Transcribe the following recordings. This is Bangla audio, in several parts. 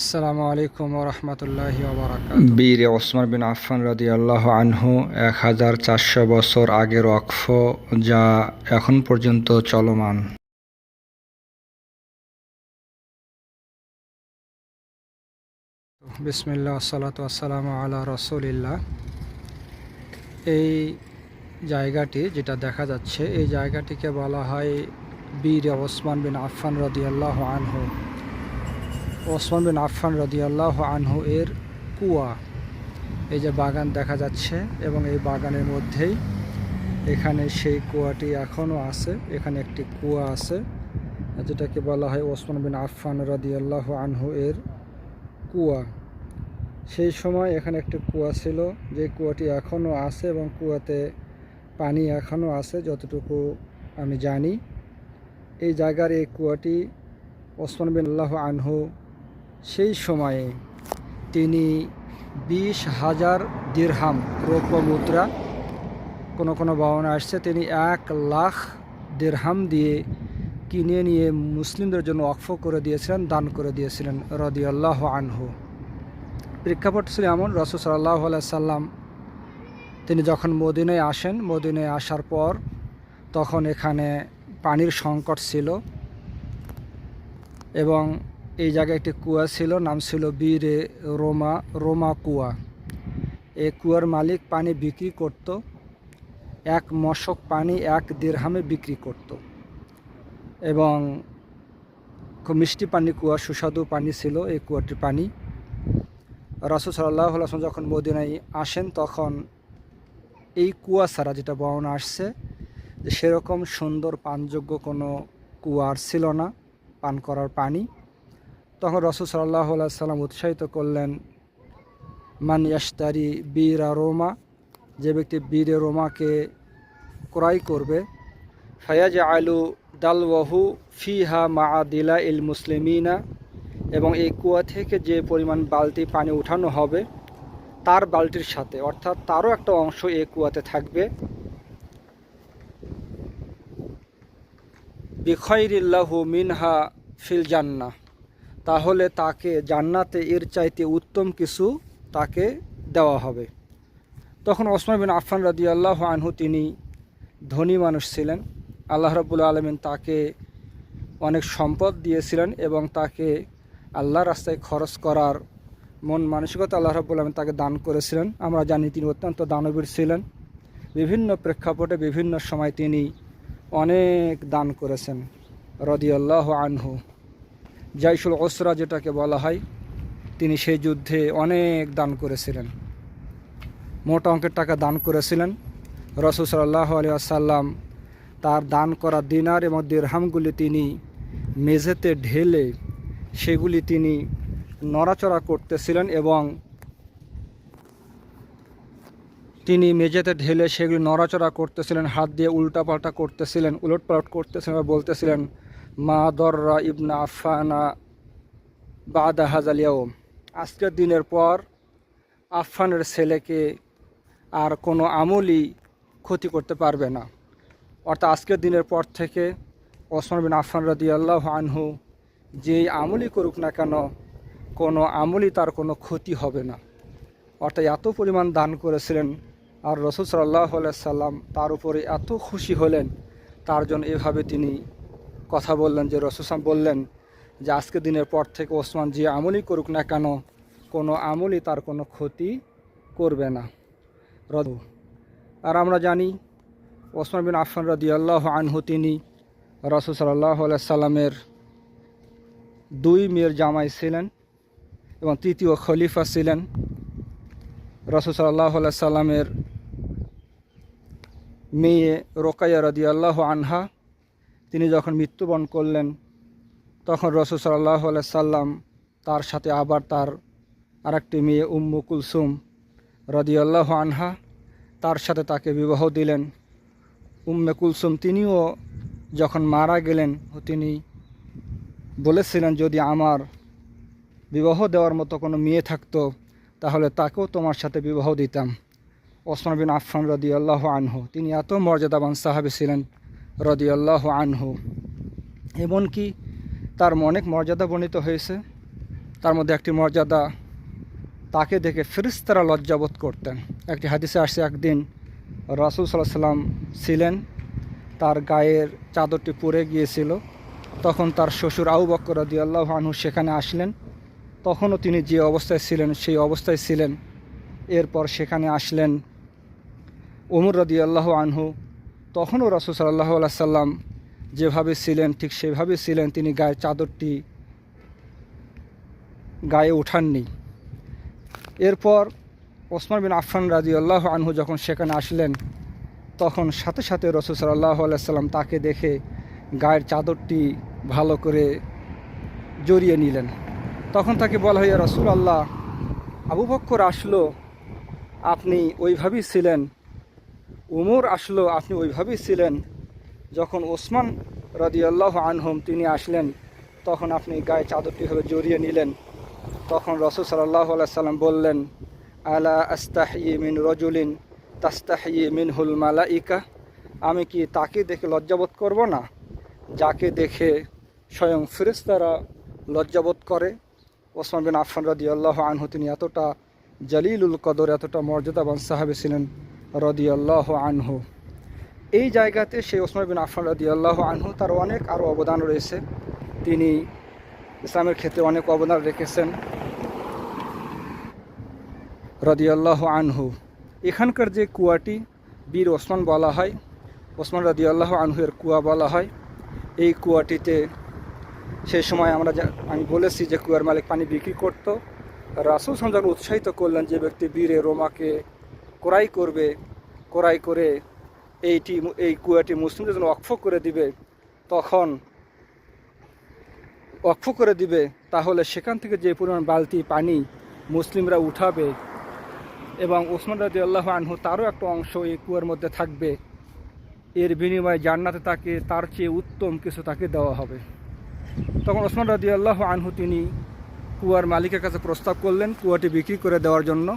আসসালামু আলাইকুম রহমতুল্লাহি বীর ওসমান বিন আফফান রাদি আল্লাহ আনহু এক হাজার চারশো বছর আগের ওয়াকফ যা এখন পর্যন্ত চলমান। বিসমিল্লা সালাত আসসালামু আলা রসুলিল্লাহ। এই জায়গাটি যেটা দেখা যাচ্ছে এই জায়গাটিকে বলা হয় বীর ওসমান বিন আফফান রদি আল্লাহ আনহু। ওসমান বিন আফফান রদি আল্লাহ আনহু এর কুয়া। এই যে বাগান দেখা যাচ্ছে এবং এই বাগানের মধ্যেই এখানে সেই কুয়াটি এখনও আছে, এখানে একটি কুয়া আছে, যেটাকে বলা হয় ওসমান বিন আফফান রদি আল্লাহ আনহু এর কুয়া। সেই সময় এখানে একটি কুয়া ছিল, যে কুয়াটি এখনও আছে এবং কুয়াতে পানি এখনও আছে, যতটুকু আমি জানি। এই জায়গার এই কুয়াটি ওসমান বিন আল্লাহ আনহু সেই সময়ে তিনি বিশ হাজার দিরহাম রৌপ্য মুদ্রা, কোনো কোনো বর্ণনা আসছে, তিনি এক লাখ দিরহাম দিয়ে কিনে নিয়ে মুসলিমদের জন্য অক্ফ করে দিয়েছিলেন, দান করে দিয়েছিলেন, রদিয়াল্লাহ আনহু। প্রেক্ষাপট ছিল এমন, রসুল সাল্লাহ সাল্লাম তিনি যখন মদিনায় আসেন, মদিনায় আসার পর তখন এখানে পানির সংকট ছিল এবং এই জায়গায় একটি কুয়া ছিল, নাম ছিল বীরে রোমা রোমা কুয়া। এই কুয়ার মালিক পানি বিক্রি করত, এক মশক পানি এক দেড়হামে বিক্রি করত। এবং খুব মিষ্টি পানি কুয়া সুস্বাদু পানি ছিল এই কুয়াটির পানি। রাসুল সাল্লাহ আসলাম যখন মদিনায় আসেন, তখন এই কুয়া ছাড়া যেটা বর্ণনা আসছে, যে সেরকম সুন্দর পানযোগ্য কোনো কুয়ার ছিল না, পান করার পানি। তখন রসুল সাল্লাহ সাল্লাম উৎসাহিত করলেন, মান ইয়াস্তারি বীর রোমা, যে ব্যক্তি বীর রোমাকে ক্রয় করবে ফায়াজ আলু দালওয়াহু ফিহা মা দিলা ইল মুসলিমিনা, এবং এই কুয়া থেকে যে পরিমাণ বালতি পানি উঠানো হবে, তার বালতির সাথে, অর্থাৎ তারও একটা অংশ এই কুয়াতে থাকবে। বিখয়রিল্লাহু মিনহা ফিল জান্না তাহলে তাকে জান্নাতে এর চাইতে উত্তম কিছু তাকে দেওয়া হবে। তখন ওসমান বিন আফান রাদি আল্লাহ আনহু তিনি ধনী মানুষ ছিলেন। আল্লাহ রবুল আলমিন তাকে অনেক সম্পদ দিয়েছিলেন এবং তাকে আল্লাহ রাস্তায় খরচ করার মন মানসিকতা আল্লাহ রবুল আলমিন তাকে দান করেছিলেন। আমরা জানি তিনি অত্যন্ত দানবীর ছিলেন। বিভিন্ন প্রেক্ষাপটে বিভিন্ন সময় তিনি অনেক দান করেছেন। রদিয়াল্লাহ আনহু। জাইসুল ওসরা যেটাকে বলা হয়, তিনি সেই যুদ্ধে অনেক দান করেছিলেন। মোটা অঙ্কের টাকা দান করেছিলেন। রসুল সাল্লাহ আলিয়াসাল্লাম তার দান করা দিনার এবং দেড়হামগুলি তিনি মেঝেতে ঢেলে সেগুলি তিনি নড়াচড়া করতেছিলেন এবং তিনি মেঝেতে ঢেলে সেগুলি নড়াচড়া করতেছিলেন, হাত দিয়ে উল্টাপাল্টা করতেছিলেন, উলটপালট করতেছিলেন, বলতেছিলেন মা দররা ইবনা আফানা বাদা হাজালিয়াও আজকের দিনের পর আফফানের ছেলেকে আর কোনো আমলই ক্ষতি করতে পারবে না। অর্থাৎ আজকের দিনের পর থেকে ওসমান বিন আফফান রদি আল্লাহ আনহু যেই আমলই করুক না কেন, কোনো আমলই তার কোনো ক্ষতি হবে না। অর্থাৎ এত পরিমাণ দান করেছিলেন আর রসুল সাল্লাহ সাল্লাম তার উপরে এত খুশি হলেন, তার জন্য এভাবে তিনি কথা বললেন যে রসুসাম বললেন যে আজকের দিনের পর থেকে ওসমান যে আমলই করুক না কেন, কোনো আমলই তার কোনো ক্ষতি করবে না। রদ আর আমরা জানি ওসমান বিন আফান রদি আল্লাহ আনহু তিনি রসুল সাল্লাহ সাল্লামের দুই মেয়ের জামাই ছিলেন এবং তৃতীয় খলিফা ছিলেন। রসুল সাল্লাহ সাল্লামের মেয়ে রোকাইয়া রদি আল্লাহ আনহা তিনি যখন মৃত্যুবরণ করলেন, তখন রসুল সাল্লাহ সাল্লাম তার সাথে আবার তার আরেকটি মেয়ে উম্মু কুলসুম রদিয়াল্লাহ আনহা তার সাথে তাকে বিবাহ দিলেন। উম্মে কুলসুম তিনিও যখন মারা গেলেন, তিনি বলেছিলেন, যদি আমার বিবাহ দেওয়ার মতো কোনো মেয়ে থাকতো, তাহলে তাকেও তোমার সাথে বিবাহ দিতাম। ওসমান বিন আফফান রদি আল্লাহ আনহু, তিনি এত মর্যাদাবান সাহাবি ছিলেন রদি আল্লাহ আনহু। এমনকি তার অনেক মর্যাদা বর্ণিত হয়েছে। তার মধ্যে একটি মর্যাদা তাকে দেখে ফেরিস্তারা লজ্জাবোধ করতেন। একটি হাদিসে আসছে, একদিন রাসুল সাল্লাহ সাল্লাম ছিলেন, তার গায়ের চাদরটি পরে গিয়েছিল। তখন তার শ্বশুর আউ বক্কর আল্লাহ আনহু সেখানে আসলেন। তখনও তিনি যে অবস্থায় ছিলেন, সেই অবস্থায় ছিলেন। এরপর সেখানে আসলেন ওমর রদি আল্লাহ আনহু। তখনও রসুল সাল্লাহ সাল্লাম যেভাবে ছিলেন, ঠিক সেভাবে ছিলেন, তিনি গায়ের চাদরটি গায়ে ওঠাননি এরপর ওসমান বিন আফফান রাজি আল্লাহ আনহু যখন সেখানে আসলেন, তখন সাথে সাথে রসুল সাল্লাহ সাল্লাম তাকে দেখে গায়ের চাদরটি ভালো করে জড়িয়ে নিলেন। তখন তাকে বলা হয় রসুল আল্লাহ আবু বক্কর আসলো, আপনি ওইভাবেই ছিলেন উমর আসলো, আপনি ওইভাবেই ছিলেন। যখন ওসমান রাদিয়াল্লাহ আনহুম তিনি আসলেন, তখন আপনি গায়ে চাদরটি হয়ে জড়িয়ে নিলেন। তখন রসুল সাল্লাহ সাল্লাম বললেন, আলা আস্তাহি মিন রজুলিন তাস্তাহি মিনহুল মালাইকা? আমি কি তাকে দেখে লজ্জাবোধ করব না? যাকে দেখে স্বয়ং ফেরেশতারা লজ্জাবোধ করে। ওসমান বিন আফান রদি আল্লাহ আনহু তিনি এতটা জালিলুল কদর, এতটা মর্যাদাবান সাহাবে ছিলেন। রদি আল্লাহ আনহু। এই জায়গাতে সেই ওসমান বিন আফান রদি আল্লাহ আনহু তার অনেক আরও অবদান রয়েছে। তিনি ইসলামের ক্ষেত্রে অনেক অবদান রেখেছেন। রদিয়াল্লাহ আনহু। এখানকার যে কুয়াটি বীর ওসমান বলা হয়, ওসমান রদিয়াল্লাহ আনহুয়ের কুয়া বলা হয়, এই কুয়াটিতে সেই সময় আমরা আমি বলেছি যে কুয়ার মালিক পানি বিক্রি করতো। রাসুল যখন উৎসাহিত করলেন যে ব্যক্তি বীরে রোমাকে কোরাই করবে কোরাই করে এইটি এই কুয়াটি মুসলিমদের জন্য অক্ষ করে দিবে, তখন অক্ষ করে দিবে, তাহলে সেখান থেকে যে পরিমাণ বালতি, পানি মুসলিমরা উঠাবে এবং ওসমান রাজি আল্লাহ আনহু তারও একটা অংশ এই কুয়ার মধ্যে থাকবে। এর বিনিময়ে জান্নাতে তাকে, তার চেয়ে উত্তম কিছু তাকে দেওয়া হবে। তখন ওসমান রাজি আল্লাহ আনহু তিনি কুয়ার মালিকের কাছে প্রস্তাব করলেন কুয়াটি বিক্রি করে দেওয়ার জন্য।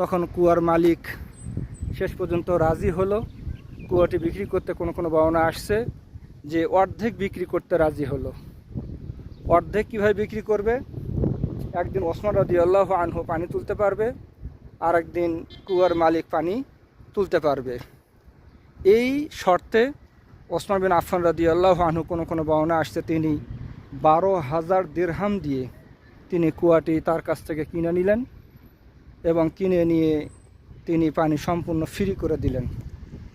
তখন কুয়ার মালিক শেষ পর্যন্ত রাজি হলো। কুয়াটি বিক্রি করতে কোনো কোনো ভাবনা আসছে যে অর্ধেক বিক্রি করতে রাজি হলো। অর্ধেক কীভাবে বিক্রি করবে? একদিন ওসমান রাজি আল্লাহ আনহু পানি তুলতে পারবে আর একদিন কুয়ার মালিক পানি তুলতে পারবে। এই শর্তে ওসমান বিন আফান রাদি আল্লাহ আনহু কোনো কোনো বর্ণনা আসছে। তিনি বারো হাজার দেড়হাম দিয়ে তিনি কুয়াটি তার কাছ থেকে কিনে নিলেন। এবং কিনে নিয়ে তিনি পানি সম্পূর্ণ ফ্রি করে দিলেন।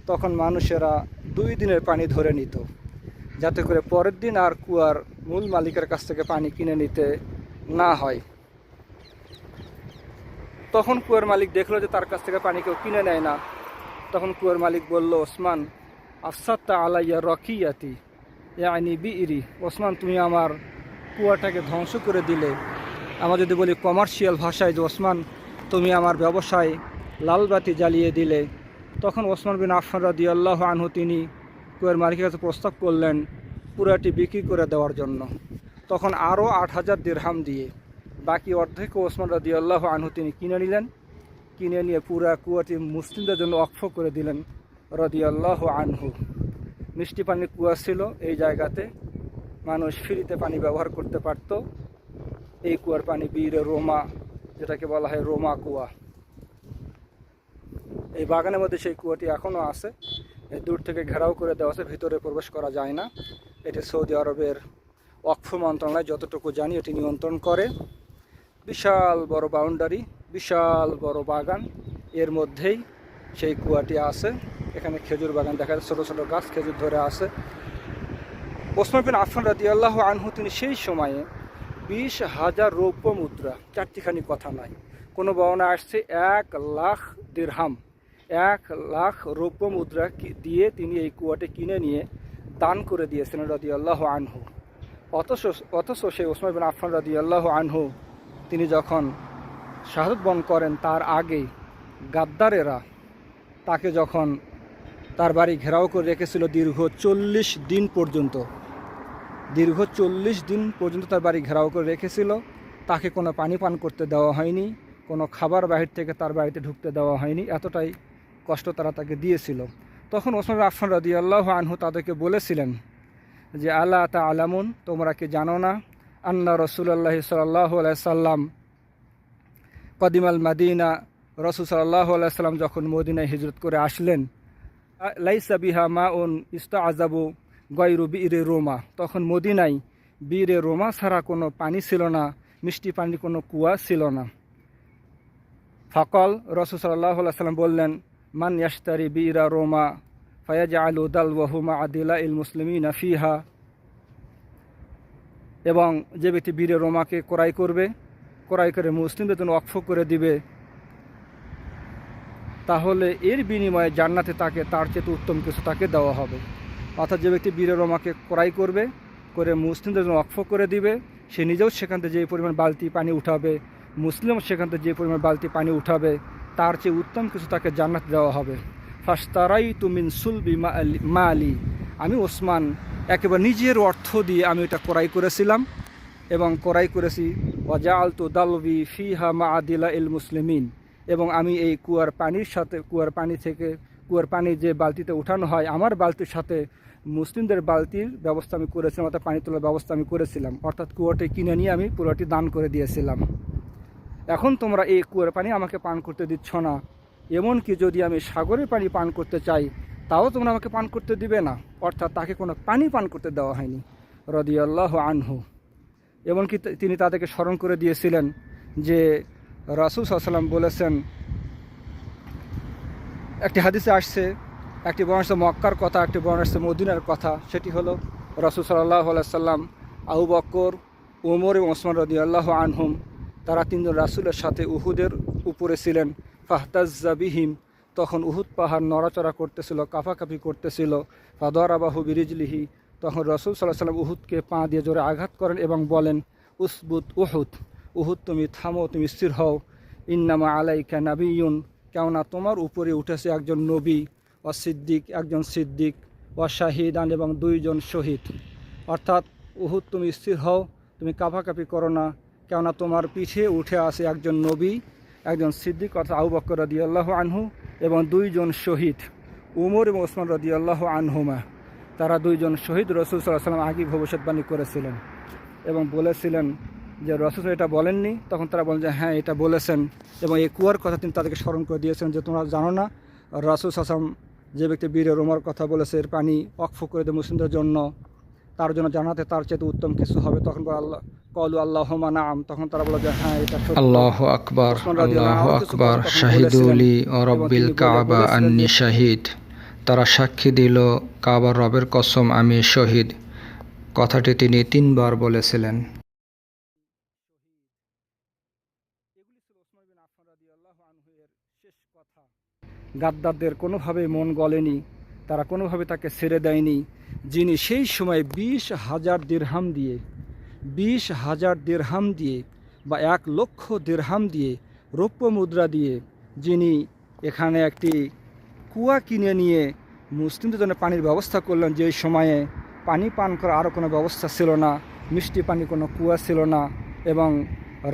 তখন মানুষেরা দুই দিনের পানি ধরে নিত, যাতে করে পরের দিন আর কুয়ার মূল মালিকের কাছ থেকে পানি কিনে নিতে না হয়। তখন কুয়ার মালিক দেখল যে তার কাছ থেকে পানি কেউ কিনে নেয় না। তখন কুয়ার মালিক বলল, ওসমান আফসাত্তা আলাইয়া রকিয়াতি, ইয়ানি বিইরি। ওসমান, তুমি আমার কুয়াটাকে ধ্বংস করে দিলে। আমরা যদি বলি কমার্শিয়াল ভাষায় যে, ওসমান তুমি আমার ব্যবসায় লালবাতি জ্বালিয়ে দিলে। তখন ওসমান বিন আফান রাদি আল্লাহ আনহু তিনি কুয়ার মালিকের কাছে প্রস্তাব করলেন পুরাটি বিক্রি করে দেওয়ার জন্য। তখন আরও আট হাজার দেড়হাম দিয়ে বাকি অর্ধেক ওসমান রাদি আল্লাহ আনহু তিনি কিনে নিলেন। কিনে নিয়ে পুরা কুয়াটি মুসলিমদের জন্য অক্ষ করে দিলেন রদি আল্লাহ আনহু। মিষ্টি পানির কুয়া ছিল এই জায়গাতে। মানুষ ফ্রিতে পানি ব্যবহার করতে পারত। এই কুয়ার পানি বীর রোমা যেটাকে বলা হয় রোমা কুয়া। এই বাগানের মধ্যে সেই কুয়াটি এখনও আছে। এই দূর থেকে ঘেরাও করে দেওয়া আছে, ভিতরে প্রবেশ করা যায় না। এটি সৌদি আরবের অক্ষ মন্ত্রণালয় যতটুকু জানি এটি নিয়ন্ত্রণ করে। বিশাল বড় বাউন্ডারি, বিশাল বড় বাগান, এর মধ্যেই সেই কুয়াটি আছে। এখানে খেজুর বাগান দেখা যায় ছোটো ছোটো গাছ খেজুর ধরে আছে। ওসমান বিন আফান রাদি আল্লাহ আনহু তিনি সেই সময়ে বিশ হাজার রৌপ্য মুদ্রা, চারটিখানি কথা নয়। কোনো বর্ণনা আসছে এক লাখ দেড়হাম এক লাখ রৌপ্য মুদ্রা দিয়ে তিনি এই কুয়াটি কিনে নিয়ে দান করে দিয়েছিলেন রাদি আল্লাহ আনহু। অথচ অথচ সেই ওসমান বিন আফান রাদি আল্লাহ আনহু, তিনি যখন শাহাদত বন করেন তার আগে গাদ্দারেরা তাকে যখন তার বাড়ি ঘেরাও করে রেখেছিল দীর্ঘ চল্লিশ দিন পর্যন্ত। দীর্ঘ চল্লিশ দিন পর্যন্ত তার বাড়ি ঘেরাও করে রেখেছিল। তাকে কোনো পানি পান করতে দেওয়া হয়নি, কোনো খাবার বাহির থেকে তার বাড়িতে ঢুকতে দেওয়া হয়নি, এতটাই কষ্ট তারা তাকে দিয়েছিল। তখন ওসমান আফান রাদি আল্লাহ আনহু তাদেরকে বলেছিলেন যে আল্লাহ তা আলামুন তোমরা কি জানো না আন্না রসুল্লাহ সাল্লাহ সাল্লাম কদিমাল মাদিনা, রসুল সাল্লাহ সাল্লাম যখন মদিনায় হিজরত করে আসলেন লাইসা বিহা মা উন ইস্তা আজাবু গয়রু বীরে রোমা। তখন মদিনায় বীরে রোমা ছাড়া কোনো পানি ছিল না, মিষ্টি পানির কোনো কুয়া ছিল না। ফকল রসুল সাল্লাহ সাল্লাম বললেন, মান ইয়াস্তারি বীরা রোমা ফায়াজ আলু দাল ওয়াহুমা আদিলা ইল মুসলিমিনা ফিহা। এবং যে ব্যক্তি বীরে রোমাকে ক্রয় করবে, ক্রয় করে মুসলিমদের জন্য অক্ষ করে দিবে, তাহলে এর বিনিময়ে জান্নাতে তাকে, তার চেয়ে উত্তম কিছু তাকে দেওয়া হবে। অর্থাৎ যে ব্যক্তি বীরে রোমাকে ক্রয় করবে, করে মুসলিমদের জন্য অক্ষ করে দিবে, সে নিজেও সেখান থেকে যে পরিমাণ বালতি, পানি উঠাবে মুসলিম সেখান থেকে যে পরিমাণ বালতি, পানি উঠাবে, তার চেয়ে উত্তম কিছু তাকে জান্নাত দেওয়া হবে। ফাস্তারাই তুমিন সুলবি মা আলী আমি ওসমান, একেবারে নিজের অর্থ দিয়ে আমি এটা ক্রয় করেছিলাম এবং ক্রয় করেছি ওয়াজা আলতু দালবি ফিহা মা আদিলা ইল মুসলিমিন। এবং আমি এই কুয়ার পানির সাথে, কুয়ার পানি থেকে কুয়ার পানি যে বালতিতে উঠানো হয়, আমার বালতির সাথে মুসলিমদের বালতির ব্যবস্থা আমি করেছিলাম, অর্থাৎ পানি তোলার ব্যবস্থা আমি করেছিলাম। অর্থাৎ কুয়াটি কিনে নিয়ে আমি পুরোটি দান করে দিয়েছিলাম। এখন তোমরা এই কুয়ার পানি আমাকে পান করতে দিচ্ছ না। এমনকি যদি আমি সাগরের পানি পান করতে চাই, তাও তোমরা আমাকে পান করতে দিবে না। অর্থাৎ তাকে কোনো পানি পান করতে দেওয়া হয়নি। রদিয়াল্লাহ আনহু। এমনকি তিনি তাদেরকে স্মরণ করে দিয়েছিলেন যে রাসুল সাল্লাম বলেছেন একটি হাদিসে আসছে, একটি বর্ণ আসছে মক্কার কথা, একটি বর্ণ আসছে মদিনার কথা। সেটি হলো রাসুল সাল্লাহ সাল্লাম আবু বক্কর উমর এবং ওসমান রদি আল্লাহ আনহুম, তারা তিনজন রাসুলের সাথে উহুদের উপরে ছিলেন। ফাহতাজ্জা বিহিম, তখন উহুদ পাহাড় নড়াচড়া করতেছিল কাফাকাফি করতেছিল। ফাদরাবাহু বিরিজলিহি, তখন রসুল সাল্লাহ সাল্লাম উহুদকে পা দিয়ে জোরে আঘাত করেন এবং বলেন, উসবুত উহুদ উহুদ তুমি থামো, তুমি স্থির হও। ইন্নামা আলাইকা নাবিয়ুন কেননা তোমার উপরে উঠেছে একজন নবী ও সিদ্দিক, একজন সিদ্দিক ও শাহিদান এবং দুইজন শহীদ। অর্থাৎ উহুদ, তুমি স্থির হও, তুমি কাঁপাকাঁপি করো না, কেননা তোমার পিঠে উঠে আসে একজন নবী, একজন সিদ্দিক, অর্থাৎ আবু বক্কর রদি আল্লাহ আনহু, এবং দুইজন শহীদ, উমর এবং ওসমান রদি আল্লাহ আনহুমা। তারা দুইজন শহীদ রসুল সাল্লাহ সাল্লাম আগে ভবিষ্যৎবাণী করেছিলেন এবং বলেছিলেন যে রসুল এটা বলেননি তখন তারা বলেন যে হ্যাঁ এটা বলেছেন। এবং এই কুয়ার কথা তিনি তাদেরকে স্মরণ করে দিয়েছেন যে তোমরা জানো না রসুল সাসাম যে ব্যক্তি বীরের রোমার কথা বলেছে এর পানি অক্ষ করে দেয় মুসলিমদের জন্য তার জন্য জানাতে তার চেয়ে উত্তম কিছু হবে। তখন বলে আল্লাহ কলু আল্লাহ নাম তখন তারা বলে যে হ্যাঁ এটা আল্লাহ আকবার আল্লাহ শাহিদুলি রব্বিল কাবা আন্নি শাহিদ। তারা সাক্ষী দিল কাবার রবের কসম আমি শহীদ। কথাটি তিনি তিনবার বলেছিলেন। গাদ্দারদের কোনোভাবে মন গলেনি, তারা কোনোভাবে তাকে ছেড়ে দেয়নি, যিনি সেই সময় বিশ হাজার দিরহাম দিয়ে, বিশ হাজার দিরহাম দিয়ে বা এক লক্ষ দিরহাম দিয়ে রৌপ্য মুদ্রা দিয়ে যিনি এখানে একটি কুয়া কিনে নিয়ে মুসলিমদের জন্য পানির ব্যবস্থা করলেন, যে সময়ে পানি পান করার আরও কোনো ব্যবস্থা ছিল না, মিষ্টি পানি কোনো কুয়া ছিল না এবং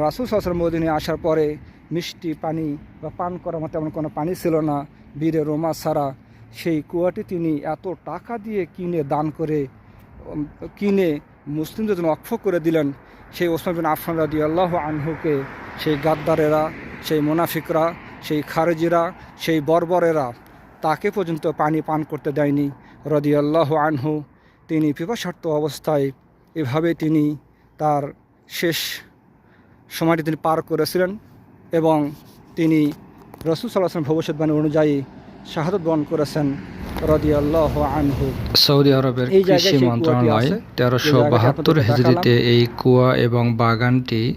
রাসুল সসর মদিনে আসার পরে মিষ্টি পানি বা পান করার মতো এমন কোনো পানি ছিল না। বীরে রোমা ছাড়া সেই কুয়াটি তিনি এত টাকা দিয়ে কিনে, দান করে কিনে মুসলিমদের জন্য অক্ষ করে দিলেন। সেই ওসমান বিন আফান রাদি আল্লাহ আনহুকে, সেই গাদ্দারেরা, সেই মুনাফিকরা, সেই খারেজিরা, সেই বর্বরেরা তাকে পর্যন্ত পানি পান করতে দেয়নি। রদি আল্লাহ আনহু তিনি পিপাসার্থ অবস্থায় এভাবে তিনি তার শেষ সময়টি তিনি পার করেছিলেন। এবং তিনি রসুল সাল্লাহাম ভবিষ্যৎবাণী অনুযায়ী শাহাদত বরণ করেছেন সৌদি আরবের কৃষি মন্ত্রণালয় তেরোশো বাহাত্তর হিজড়িতে এই কুয়া এবং বাগানটি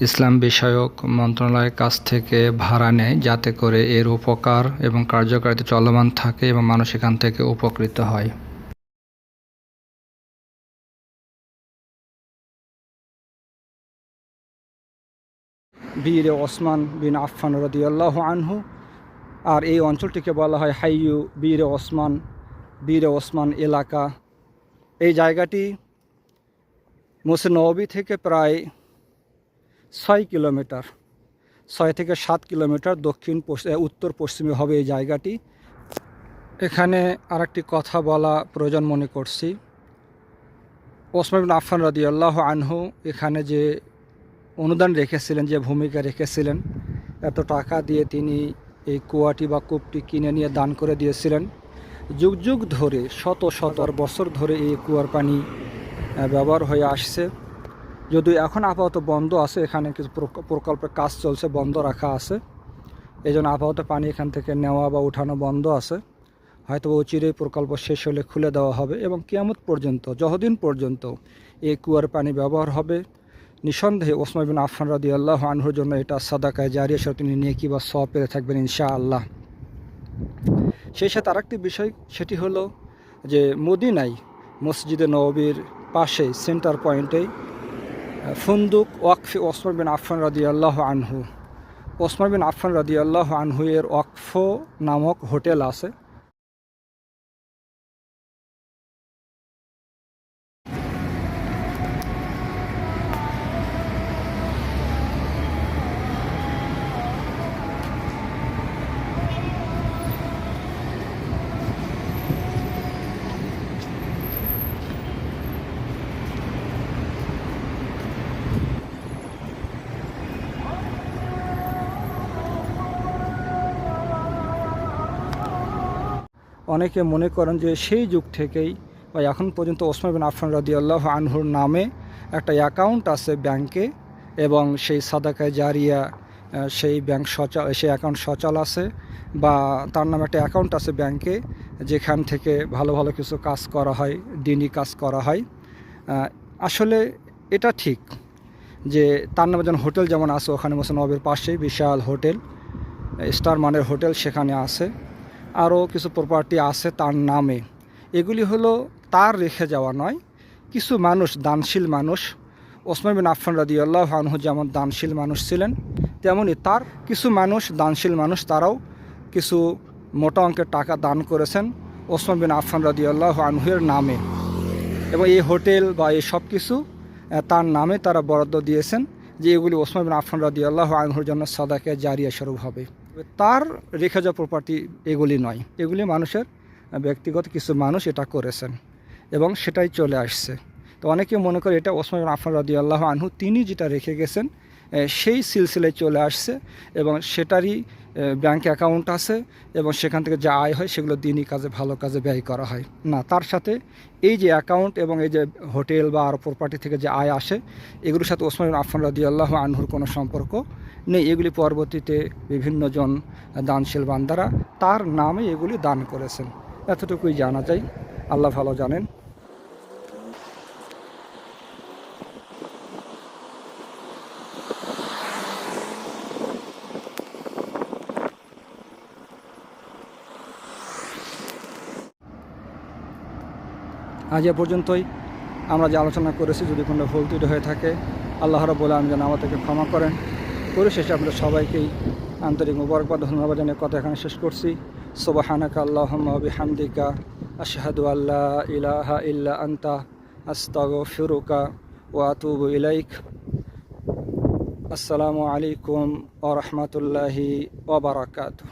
ইসলাম বিষয়ক মন্ত্রণালয়ের কাছ থেকে ভাড়া নেয় যাতে করে এর উপকার এবং কার্যকারিতা চলমান থাকে এবং মানুষ এখান থেকে উপকৃত হয়। বীর ওসমান বিন আফফান রদিয়াল্লাহ আনহু। আর এই অঞ্চলটিকে বলা হয় হাইয়ু বীর ওসমান বীর ওসমান এলাকা। এই জায়গাটি মোসে থেকে প্রায় ছয় কিলোমিটার, ছয় থেকে সাত কিলোমিটার দক্ষিণ উত্তর পশ্চিমে হবে এই জায়গাটি। এখানে আরেকটি কথা বলা প্রয়োজন মনে করছি। ওসমান বিন আফফান রাদি আল্লাহ আনহু এখানে যে অনুদান রেখেছিলেন, যে ভূমিকা রেখেছিলেন। এত টাকা দিয়ে তিনি এই কুয়াটি বা কূপটি কিনে নিয়ে দান করে দিয়েছিলেন। যুগ যুগ ধরে, শত শত বছর ধরে এই কুয়ার পানি ব্যবহার হয়ে আসছে। যদিও এখন আপাতত বন্ধ আছে, এখানে কিছু প্রক- প্রকল্পের কাজ চলছে, বন্ধ রাখা আছে। এই জন্য আপাতত পানি এখান থেকে নেওয়া বা উঠানো বন্ধ আছে। হয়তো অচিরেই প্রকল্প শেষ হলে খুলে দেওয়া হবে এবং কিয়ামত পর্যন্ত, যতদিন পর্যন্ত এই কুয়ার পানি ব্যবহার হবে নিঃসন্দেহে ওসমান বিন আফান রাদি আল্লাহ আনহুর জন্য এটা সাদাকায় জারিয়া সহ তিনি নেকি বা সব পেতে থাকবেন ইনশা আল্লাহ সেই সাথে আরেকটি বিষয়, সেটি হলো যে মদিনাই মসজিদে নবীর পাশে সেন্টার পয়েন্টেই ফুন্দুক ওয়াকফি ওসমান বিন আফান রাদি আল্লাহ আনহু। ওসমান বিন আফান রাদি আল্লাহ আনহু এর ওয়াকফ নামক হোটেল আছে। অনেকে মনে করেন যে সেই যুগ থেকেই বা এখন পর্যন্ত ওসমান বিন আফান রাদি আল্লাহ আনহুর নামে একটা অ্যাকাউন্ট আছে ব্যাংকে এবং সেই সাদাকায় জারিয়া সেই ব্যাংক সচল সেই অ্যাকাউন্ট সচল আছে বা তার নামে একটা অ্যাকাউন্ট আছে ব্যাংকে যেখান থেকে ভালো ভালো কিছু কাজ করা হয় দিনই কাজ করা হয়। আসলে এটা ঠিক যে তার নামে যেমন হোটেল যেমন আছে, ওখানে মোসেন নবের পাশেই বিশাল হোটেল, স্টার মানের হোটেল সেখানে আছে। আরও কিছু প্রপার্টি আছে তার নামে। এগুলি হলো তার রেখে যাওয়া নয়, কিছু মানুষ, দানশীল মানুষ। ওসমান বিন আফান রাদি আল্লাহ আনহু যেমন দানশীল মানুষ ছিলেন তেমনই তার কিছু মানুষ, দানশীল মানুষ তারাও কিছু মোটা অঙ্কের টাকা দান করেছেন ওসমান বিন আফান রাদি আল্লাহ আনহুয়ের নামে। এবং এই হোটেল বা এই সব কিছু তার নামে তারা বরাদ্দ দিয়েছেন যে এগুলি ওসমান বিন আফান রাদি আল্লাহ আনহুর জন্য সাদাকে জারিয়া স্বরূপ হবে। তার রেখে প্রপার্টি এগুলি নয়। এগুলি মানুষের ব্যক্তিগত কিছু মানুষ এটা করেছেন এবং সেটাই চলে আসছে। তো অনেকে মনে করে এটা ওসমান আফান রাদি আল্লাহ আনহু, তিনি যেটা রেখে গেছেন সেই সিলসিলায় চলে আসছে এবং সেটারই ব্যাংক অ্যাকাউন্ট আছে এবং সেখান থেকে যা আয় হয় সেগুলো দিনই কাজে, ভালো কাজে ব্যয় করা হয়। না, তার সাথে এই যে অ্যাকাউন্ট এবং এই যে হোটেল বা আর প্রপার্টি থেকে যে আয় আসে, এগুলোর সাথে ওসমান বিন আফান রাদি আল্লাহ আনহুর কোনো সম্পর্ক নেই। এগুলি পরবর্তীতে বিভিন্নজন দানশীল বান্দারা তার নামে এগুলি দান করেছেন। এতটুকুই জানা যায়। আল্লাহ ভালো জানেন। আজ এ পর্যন্তই। আমরা যে আলোচনা করেছি যদি কোনো ভুল ত্রুটি হয়ে থাকে, আল্লাহ রব্বুল আমি যেন আমাদেরকে ক্ষমা করেন। পরিশেষে আমরা সবাইকেই আন্তরিক মুবারকবাদ, ধন্যবাদ জানিয়ে কথা এখানে শেষ করছি। সোবাহানাকা আল্লাহ হামদিকা আশাহাদু আল্লাহ ইলাহা ইল্লা আন্তা আস্তাগ ফিরুকা ও আতুব ইলাইক। আসসালামু আলাইকুম ও রহমতুল্লাহি ওবরাকাতু